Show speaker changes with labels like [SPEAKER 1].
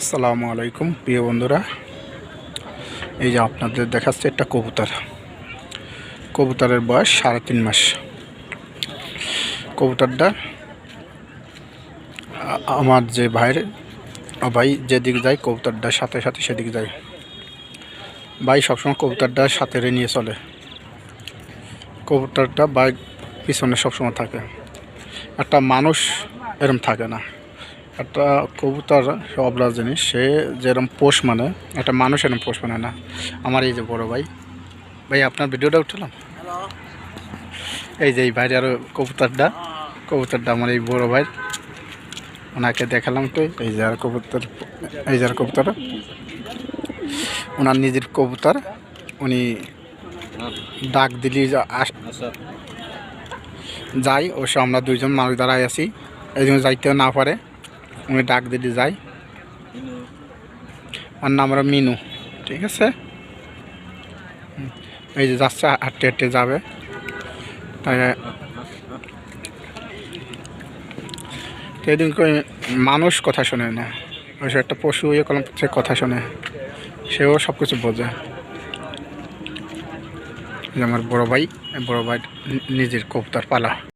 [SPEAKER 1] আসসালামু আলাইকুম, প্রিয় বন্ধুরা। এই যে আপনাদের দেখাচ্ছে একটা কবুতর। কবুতরের বয়স সাড়ে তিন মাস। কবুতরটা আমার যে ভাইয়ের ভাই যেদিকে যায় কবুতরটার সাথে সাথে সেদিকে যায়। ভাই সবসময় কবুতরটার সাথে রে নিয়ে চলে। কবুতরটা বাইক পিছনে সবসময় থাকে। একটা মানুষ এরম থাকে না। একটা কবুতর অবলা জিনিস সে যেরকম পোষ মানে একটা মানুষ এরম পোষ মানে না। আমার এই যে বড় ভাই ভাই আপনার ভিডিওটা উঠলাম? এই যে এই ভাইয়ের আরও কবুতরটা কবুতরটা আমার এই বড় ভাই ওনাকে দেখালাম তো এই যে আর কবুতর এই যে আর কবুতর। ওনার নিজের কবুতর উনি ডাক দিলি আস- যাই ও সে আমরা দুইজন মানুষ দাঁড়াই আছি এই জন্য যাইতেও না পারে। উনি ডাক দিলে যাই। ওর নাম হলো মিনু, ঠিক আছে? এই যে যাচ্ছে, হাঁটতে হাঁটতে যাবে। তাই সেদিন মানুষ কথা শোনে না। ওই একটা পশু ইয়ে কলম সে কথা শোনে। সেও সব কিছু বোঝে আমার বড় ভাই বড় ভাই নিজের কবুতর পালা।